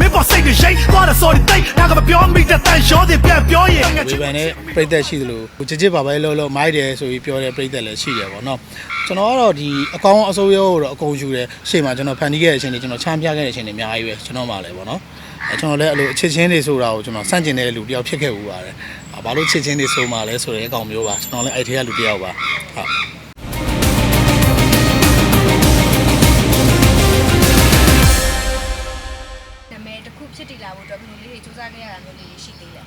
မင်းပေါ်စိတ်တွေရှိတ်သွားတယ် sorry တိတ်ဒါကမပြောမိတဲ့တန်ရောတွေပြန်ပြောရင်ဝေဖန်တဲ့ပြိသက်ရှိသလိုဟိုကြစ်ကြစ်ပါပဲလို့လို့မိုက်တယ်ဆိုပြီးပြောတဲ့ပြိသက်လည်းရှိတယ်ပေါ့နော်ကျွန်တော်ကတော့ဒီအကောင့်အစိုးရကိုတော့အကုန်ယူတယ်ရှေ့မှာကျွန်တော်ဖန်တီးခဲ့တဲ့အချိန်တွေကျွန်တော်ချမ်းပြခဲ့တဲ့အချိန်တွေအများကြီးပဲကျွန်တော်မှလည်းပေါ့နော်အဲကျွန်တော်လည်းအဲ့လိုအချစ်ချင်းတွေဆိုတာကိုကျွန်တော်စန့်ကျင်တဲ့လူတစ်ယောက်ဖြစ်ခဲ့ဦးပါတယ်အာဘာလို့ချစ်ချင်းတွေဆိုမှလဲဆိုတဲ့အကောင်မျိုးပါကျွန်တော်လည်းအဲ့ထဲကလူတစ်ယောက်ပါဟုတ် ဖို့အတွက်ဘယ်လိုလေးတွေစူးစမ်းခဲ့ရတာမျိုးလေးရှိသေးလဲ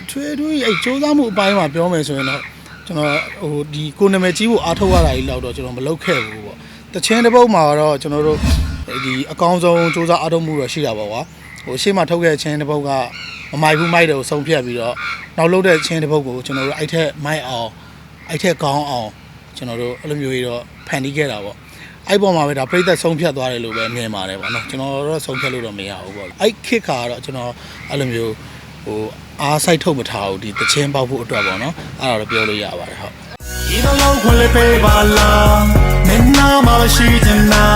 အထွေထွေအဲ့စူးစမ်းမှုအပိုင်းမှာပြောမယ်ဆိုရင်တော့ကျွန်တော်ဟိုဒီကိုနာမည်ကြီးဖို့အားထုတ်ရတာကြီးလောက်တော့ကျွန်တော်မလုပ်ခဲ့ဘူးပေါ့တချင်းတစ်ပုတ်မှာတော့ကျွန်တော်တို့ဒီအကောင်းဆုံးစူးစမ်းအားထုတ်မှုတော့ရှိတာပေါ့ကွာဟိုရှေ့မှာထုတ်ခဲ့တဲ့ချင်းတစ်ပုတ်ကမမိုက်ဘူးမိုက်တယ်ကိုဆုံးဖြတ်ပြီးတော့နောက်လုပ်တဲ့ချင်းတစ်ပုတ်ကိုကျွန်တော်တို့အဲ့ထက်မိုက်အောင်အဲ့ထက်ကောင်းအောင်ကျွန်တော်တို့အဲ့လိုမျိုးကြီးတော့ဖန်တီးခဲ့တာပေါ့ အဲ့ပေါ်မှာပဲဒါပြိသက်ဆုံးဖြတ်သွားတယ်လို့ပဲမြင်ပါတယ်ပေါ့နော်ကျွန်တော်တော့ဆုံးဖြတ်လို့တော့မရဘူးပေါ့အဲ့ခစ်ခါကတော့ကျွန်တော်အဲ့လိုမျိုးဟိုအားစိုက်ထုတ်မထားဘူးဒီတချင်းပေါက်ဖို့အတွက်ပေါ့နော်အဲ့ဒါတော့ပြောလို့ရပါတယ်ဟုတ်ဒီလိုလုံးခွင့်လေးပေးပါလားမင်းနာမရှိချင်တာ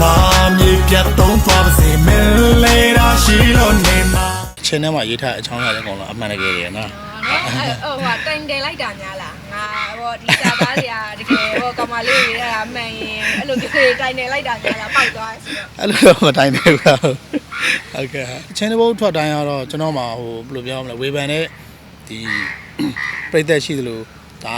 ဘာမြေပြတ်သုံးသွားပါစေမင်းလေးရာရှိလို့နေမှာချင်းထဲမှာရေးထားတဲ့အချောင်းရတဲ့အကောင်လုံးအမှန်တကယ်ရယ်နော်နော်အဲ့ဟိုဟာတိုင်တယ်လိုက်တာများလားငါဟောဒီစာသားတွေကတကယ်ဟောကောင်မလေးတွေအဲ့ဒါမှန်ရင်အဲ့ လိုမျိုးတိုင်တယ်လိုက်တာများလားပေါက်သွားဆိုတော့အဲ့လိုတော့မတိုင်းသေးဘူးဟုတ်ဟုတ်ကဲ့ဟာချင်းတစ်ပုတ်ထွက်တိုင်းကတော့ကျွန်တော်မှာဟိုဘယ်လိုပြောမလဲဝေဖန်တဲ့ဒီပြိသက်ရှိသလိုဒါ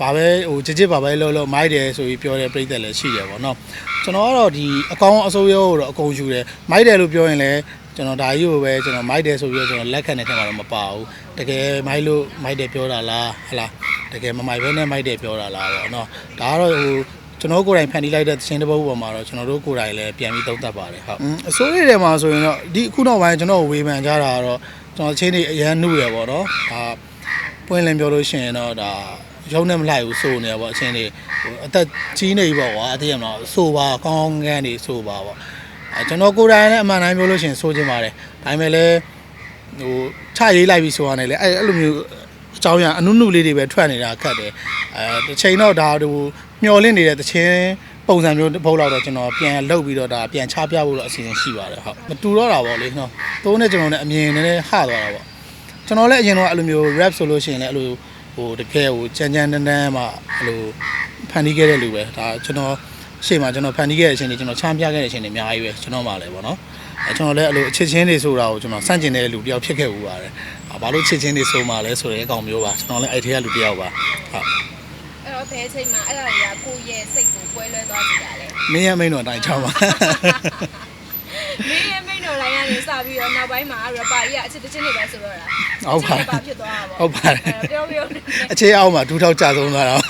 ဘာပဲဟိုကြစ်ကြစ်ပါပဲလို့လို့မိုက်တယ်ဆိုပြီးပြောတဲ့ပြိသက်လည်းရှိတယ်ပေါ့နော်ကျွန်တော်ကတော့ဒီအကောင့်အစိုးရကိုတော့အကုန်ယူတယ်မိုက်တယ်လို့ပြောရင်လည်းကျွန်တော်ဒါကြီးကိုပဲကျွန်တော်မိုက်တယ်ဆိုပြီးတော့ကျွန်တော်လက်ခံတဲ့ထက်မှာတော့မပါဘူးတကယ်မိုက်လို့မိုက်တယ်ပြောတာလားဟလားတကယ်မမိုက်ဘဲနဲ့မိုက်တယ်ပြောတာလားပေါ့နော်ဒါကတော့ဟို ကျွန်တော်ကိုယ်တိုင်ဖန်တီးလိုက်တဲ့သင်းတစ်ပုဒ်ပေါ်မှာတော့ကျွန်တော်တို့ကိုယ်တိုင်လည်းပြန်ပြီးသုံးသပ်ပါတယ်ဟုတ်အစိုးရတွေမှာဆိုရင်တော့ဒီအခုနောက်ပိုင်းကျွန်တော်ဝေဖန်ကြတာကတော့ကျွန်တော်ချင်းတွေအရန်နှုရပေါ့နော်ဒါပွင့်လင်းပြောလို့ရှိရင်တော့ဒါရုံနဲ့မလိုက်ဘူးစိုးနေရပေါ့အချင်းတွေဟိုအသက်ကြီးနေပြီပေါ့ကွာအသိရမလားစိုးပါကောင်းကောင်းငန်းနေစိုးပါပေါ့အဲကျွန်တော်ကိုယ်တိုင်လည်းအမှန်တိုင်းပြောလို့ရှိရင်စိုးချင်ပါတယ်ဒါပေမဲ့လည်းဟိုချရေးလိုက်ပြီးဆိုရတယ်လေအဲအဲ့လိုမျိုးအကြောင်းအရာအနုနုလေးတွေပဲထွက်နေတာခက်တယ်အဲတစ်ချိန်တော့ဒါဟို မျောလင့်နေတဲ့တခြင်းပုံစံမျိုးတစ်ပုတ်လောက်တော့ကျွန်တော်ပြန်လှုပ်ပြီးတော့ဒါပြန်ချပြဖို့တော့အစီအစဉ်ရှိပါတယ်ဟုတ်မတူတော့တာပေါ့လေနော်သုံးနဲ့ကျွန်တော်နဲ့အမြင်နည်းနည်းဟသွားတာပေါ့ကျွန်တော်လည်းအရင်တော့အဲ့လိုမျိုး rap ဆိုလို့ရှိရင်လည်းအဲ့လိုဟိုတကယ်ဟိုကြမ်းကြမ်းတန်းတန်းမှအဲ့လိုဖန်တီးခဲ့တဲ့လူပဲဒါကျွန်တော်ရှေ့မှာကျွန်တော်ဖန်တီးခဲ့တဲ့အချိန်တွေကျွန်တော်ချမ်းပြခဲ့တဲ့အချိန်တွေအများကြီးပဲကျွန်တော်မှလည်းပေါ့နော်အဲကျွန်တော်လည်းအဲ့လိုအချစ်ချင်းတွေဆိုတာကိုကျွန်တော်စန့်ကျင်တဲ့လူတစ်ယောက်ဖြစ်ခဲ့ဦးပါတယ်အာဘာလို့ချစ်ချင်းတွေဆိုမှလဲဆိုတဲ့အကောင်မျိုးပါကျွန်တော်လည်းအဲ့ထဲကလူတစ်ယောက်ပါဟုတ်အဲ့တော့ ဘယ်အချိန်မှာအဲ့ဒါတွေကကိုယ့်ရဲ့စိတ်ကိုကွဲလွဲသွားကြတာလဲမင်းရမိန်တော်အတိုင်းချောင်းပါမင်းရဲ့မိန်တော်လိုင်းကနေစပြီးတော့နောက်ပိုင်းမှာရပါကြီးကအချစ်တစ်ချင်းတွေပဲဆိုတော့တာဟုတ်ပါပါဖြစ်သွားတာပေါ့ဟုတ်ပါတယ်အဲ့တော့ပြောပြောနေအခြေအောက်မှာဒူးထောက်ကြဆုံးသွားတာပါ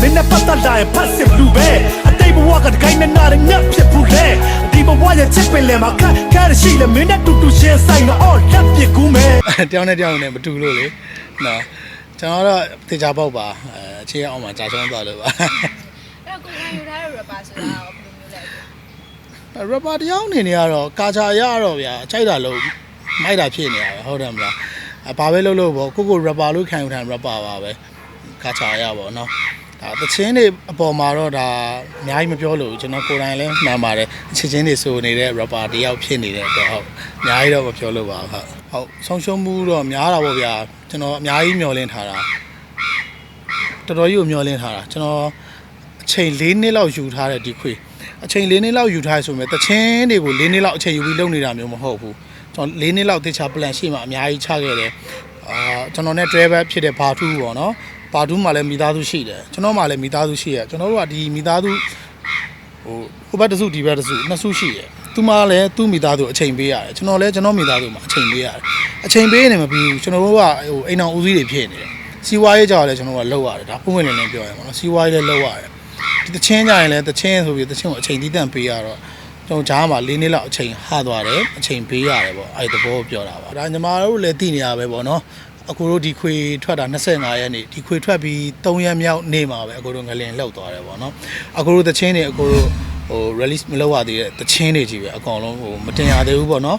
မင်းနဲ့ပတ်သက်လာရင်ဖတ်စစ်လူပဲအတိတ်ဘဝကတကိုင်းနဲ့နာရညက်ဖြစ်ဘူးလေဒီဘဝရဲ့ချစ်ပင်လဲမှာခက်ခက်ရှိလဲမင်းနဲ့တူတူရှင်းဆိုင်တော့အော်လက်ပြကူးမယ်တယောက်နဲ့တယောက်နဲ့မတူလို့လေနော် ကျွန်တော်တော့တေချာပေါက်ပါအဲအခြေအောက်မှာကြာဆုံးသွားလို့ပါအဲ့တော့ကိုယ်ကယူထားတဲ့ rapper ဆိုတာရောဘယ်လိုမျိုးလဲရပါတယောက်အနေနဲ့ကတော့ကာချာရတော့ဗျာအချိုက်တာလို့မိုက်တာဖြစ်နေတာပဲဟုတ်တယ်မလားအဘာပဲလုပ်လို့ပေါ့ကိုကိုရပါလို့ခံယူထားရပါပါပဲကာချာရပါတော့ ဒါတချင်းတွေအပေါ်မှာတော့ဒါအများကြီးမပြောလို့ကျွန်တော်ကိုယ်တိုင်လည်းမှန်ပါတယ်ချစ်ချင်းတွေဆိုနေတဲ့ rapper တယောက်ဖြစ်နေတဲ့အတွက်ဟုတ်အများကြီးတော့မပြောလို့ပါဟုတ်ဟုတ်ဆုံးရှုံးမှုတော့များတာပေါ့ဗျာကျွန်တော်အများကြီးမျှော်လင့်ထားတာတော်တော်ကြီးကိုမျှော်လင့်ထားတာကျွန်တော်အချိန်၄နှစ်လောက်ယူထားတဲ့ဒီခွေအချိန်၄နှစ်လောက်ယူထားရဆိုပေမဲ့တချင်းတွေကို၄နှစ်လောက်အချိန်ယူပြီးလုပ်နေတာမျိုးမဟုတ်ဘူးကျွန်တော်၄နှစ်လောက်တေချာ plan ရှိမှအများကြီးချခဲ့တယ်အာကျွန်တော်နဲ့ driver ဖြစ်တဲ့ဘာထူးပေါ့နော် ဘာထူးမှလည်းမိသားစုရှိတယ်ကျွန်တော်မှလည်းမိသားစုရှိရကျွန်တော်တို့ကဒီမိသားစုဟိုဟိုဘက်တစ်စုဒီဘက်တစ်စုနှစ်စုရှိတယ်သူမှလည်းသူ့မိသားစုအချိန်ပေးရတယ်ကျွန်တော်လည်းကျွန်တော်မိသားစုမှာအချိန်ပေးရတယ်အချိန်ပေးနေမပြီးဘူးကျွန်တော်တို့ကဟိုအိမ်အောင်ဦးစီးတွေဖြစ်နေတယ်စီးပွားရေးကြောင့်လည်းကျွန်တော်တို့ကလောက်ရတယ်ဒါပုံမှန်လည်းလည်းပြောရမှာနော်စီးပွားရေးလည်းလောက်ရတယ်ဒီတချင်းကြရင်လည်းတချင်းဆိုပြီးတချင်းကိုအချိန်တီးတန့်ပေးရတော့ကျွန်တော်ဂျားမှာ၄နှစ်လောက်အချိန်ဟသွားတယ်အချိန်ပေးရတယ်ပေါ့အဲ့ဒီသဘောကိုပြောတာပါဒါညီမတို့လည်းသိနေရပဲပေါ့နော် အခုတို့ဒီခွေထွက်တာ25ရက်နေ့ဒီခွေထွက်ပြီး3ရက်မြောက်နေ့မှာပဲအခုတို့ငလင်လှုပ်သွားတယ်ပေါ့နော်အခုတို့တချင်းတွေအခုတို့ဟို release မလုပ်ရသေးတဲ့တချင်းတွေကြီးပဲအကောင်လုံးဟိုမတင်ရသေးဘူးပေါ့နော်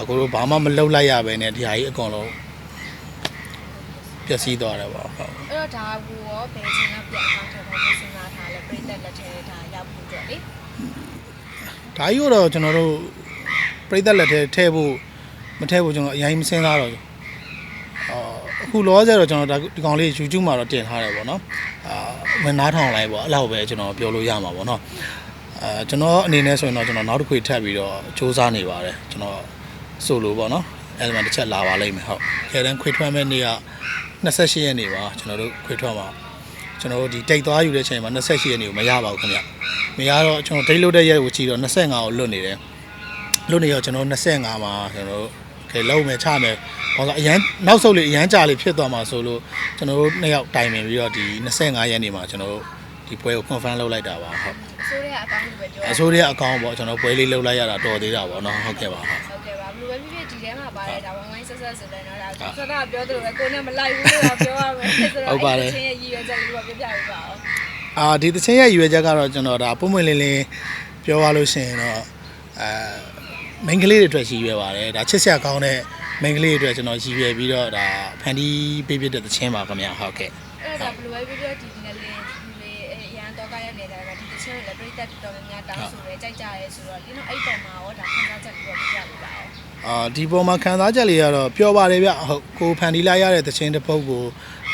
အခုတို့ဘာမှမလုပ်လိုက်ရပဲနဲ့ဒီဟာကြီးအကောင်လုံးပျက်စီးသွားတယ်ပေါ့ဟုတ်အဲ့တော့ဒါကိုရောဘယ်ချိန်လောက်ပြန်အောင်ထောက်ဖို့စဉ်းစားထားလဲပြည်သက်လက်ထဲဒါရောက်ဖို့အတွက်လေဒါကြီးကတော့ကျွန်တော်တို့ပြိသက်လက်ထဲထည့်ဖို့မထည့်ဖို့ကျွန်တော်အရင်မစင်းသားတော့အော် အခုလောဆယ်တော့ကျွန်တော်ဒါဒီကောင်လေး YouTube မှာတော့တင်ထားတယ်ပေါ့နော်အာမနားထောင်လိုက်ပေါ့အဲ့လောက်ပဲကျွန်တော်ပြောလို့ရမှာပေါ့နော်အာကျွန်တော်အနေနဲ့ဆိုရင်တော့ကျွန်တော်နောက်တစ်ခွေထပ်ပြီးတော့စူးစမ်းနေပါတယ်ကျွန်တော်ဆိုလိုပေါ့နော် element တစ်ချက်လာပါလိမ့်မယ်ဟုတ်ခဲတန်းခွေထွက်မဲ့နေ့က28ရက်နေ့ပါကျွန်တော်တို့ခွေထွက်မှာကျွန်တော်တို့ဒီတိတ်သွားယူတဲ့ချိန်မှာ28ရက်နေ့ကိုမရပါဘူးခင်ဗျမရတော့ကျွန်တော်ဒိတ်လို့တဲ့ရက်ကိုကြည့်တော့25ကိုလွတ်နေတယ်လွတ်နေတော့ကျွန်တော်25မှာကျွန်တော်တို့ ခဲလုံးမယ်ချမယ်ဘာလို့အရန်နောက်ဆုတ်လေးအရန်ကြာလေးဖြစ်သွားမှာဆိုလို့ကျွန်တော်တို့နှစ်ယောက်တိုင်ပင်ပြီးတော့ဒီ25ရက်နေ့မှာကျွန်တော်တို့ဒီပွဲကို confirm လုပ်လိုက်တာပါဟုတ်အစိုးရအကောင့်ကိုပဲပြောအစိုးရအကောင့်ပေါ့ကျွန်တော်ပွဲလေးလုပ်လိုက်ရတာတော်သေးတာပေါ့နော်ဟုတ်ကဲ့ပါဟုတ်ဟုတ်ကဲ့ပါဘယ်လိုပဲဖြစ်ဖြစ်ဒီထဲမှာပါတယ်ဒါဝိုင်းဝိုင်းဆက်ဆက်ဆိုလဲတော့ဒါဆက်တာပြောသလိုပဲကိုနဲ့မလိုက်ဘူးလို့တော့ပြောရမယ်ဆိုတော့အဲ့ချင်းရဲ့ရည်ရွယ်ချက်လေးကိုပြပြပေးပါဦးအာဒီသချင်းရဲ့ရွေချက်ကတော့ကျွန်တော်ဒါပုံမှန်လင်းလင်းပြောရလို့ရှိရင်တော့အဲ မိန်းကလေးတွေအတွက်ရည်ရွယ်ပါတယ်ဒါချစ်စရာကောင်းတဲ့မိန်းကလေးတွေအတွက်ကျွန်တော်ရည်ရွယ်ပြီးတော့ဒါဖန်တီးပေးပြတဲ့သချင်းပါခင်ဗျာဟုတ်ကဲ့အဲ့ဒါဘယ်လိုပဲဖြစ်ဖြစ်ဒီငလေးလေးရန်တော့ကရ နေတာကဒီတချင်းကိုလည်းပြိတက်တော်များများတောင်းဆိုရဲကြိုက်ကြရဲဆိုတော့ဒီတော့အဲ့ပေါ်မှာရောဒါခံစားချက်ပြီးတော့ပြပြပေးပါဦးအာဒီပေါ်မှာခံစားချက်လေးကတော့ပြောပါတယ်ဗျဟုတ်ကိုဖန်တီးလိုက်ရတဲ့သချင်းတစ်ပုဒ်ကို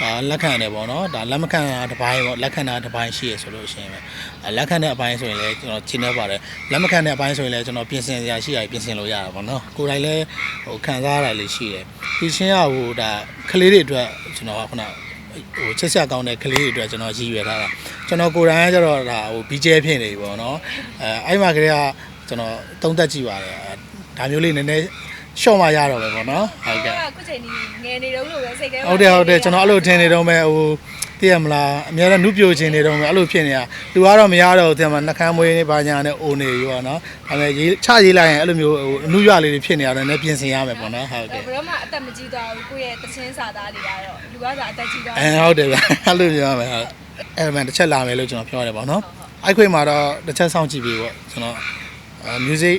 ဒါလက်ခံတယ်ပေါ့နော်ဒါလက်မခံတာတစ်ပိုင်းပေါ့လက်ခံတာတစ်ပိုင်းရှိရဆိုလို့ရှိရင်ပဲအဲလက်ခံတဲ့အပိုင်းဆိုရင်လည်းကျွန်တော်ရှင်းနေပါတယ်လက်မခံတဲ့အပိုင်းဆိုရင်လည်းကျွန်တော်ပြင်ဆင်စရာရှိရပြင်ဆင်လို့ရတာပေါ့နော်ကိုယ်တိုင်လည်းဟိုခံစားရတာလေးရှိတယ်ဒီချင်းရဟိုဒါကလေးတွေအတွက်ကျွန်တော်ကခုန ဟိုချက်ဆက်ကောင်းတဲ့ကလေးတွေအတွက်ကျွန်တော်ရည်ရွယ်ထားတာကျွန်တော်ကိုယ်တိုင်ကကျတော့ဒါဟို BJ ဖြစ်နေပြီပေါ့နော်အဲအဲ့မှာကလေးကကျွန်တော်သုံးသက်ကြည့်ပါတယ်ဒါမျိုးလေးနည်းနည်းရှော့မှရတော့ပဲပေါ့နော်ဟုတ်ကဲ့ခုချိန်ဒီငယ်နေတော့လို့ပဲစိတ်ထဲဟုတ်တယ်ဟုတ်တယ်ကျွန်တော်အဲ့လိုထင်နေတော့မဲ့ဟို သိရမလားအများနဲ့နုပြိုချင်နေတော့မဲ့အဲ့လိုဖြစ်နေတာလူကတော့မရတော့ဘူးသိရမလားနှကမ်းမွေးနေပါညာနဲ့အိုနေရောနော်ဒါပေမဲ့ရေးချရေးလိုက်ရင်အဲ့လိုမျိုးဟိုအနုရလေးတွေဖြစ်နေရတယ်လည်းပြင်ဆင်ရမယ်ပေါ့နော်ဟုတ်ကဲ့ဘယ်တော့မှအသက်မကြီးသွားဘူးကိုယ့်ရဲ့တချင်းစာသားတွေကတော့လူကသာအသက်ကြီးသွားအဲဟုတ်တယ်ဗျအဲ့လိုပြောရမယ်ဟုတ်အဲ့ဒါတစ်ချက်လာမယ်လို့ကျွန်တော်ပြောရတယ်ပေါ့နော်အဲ့ခွေမှာတော့တစ်ချက်စောင့်ကြည့်ပြီးပေါ့ကျွန်တော်အဲ music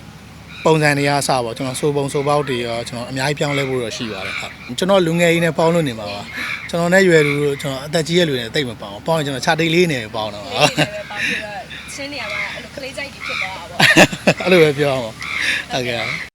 ပုံစံတွေအစပေါ့ကျွန်တော်စိုးပုံစိုးပေါက်တွေရောကျွန်တော်အများကြီးပြောင်းလဲဖို့တော့ရှိပါတယ်ဟုတ်ကျွန်တော်လူငယ်ကြီးနဲ့ပေါင်းလို့နေမှာပါကျွန်တော်နဲ့ရွယ်လူတို့ကျွန်တော်အသက်ကြီးရဲ့လူတွေနဲ့တိတ်မပေါင်းပေါင်းရင်ကျွန်တော်ခြာတိတ်လေးနေပေါင်းတော့တယ်ပဲပေါင်းပြီးတော့ချင်းနေရမှာအဲ့လိုခလေးကြိုက်တွေဖြစ်သွားတာပေါ့အဲ့လိုပဲပြောအောင်ဟုတ်ကဲ့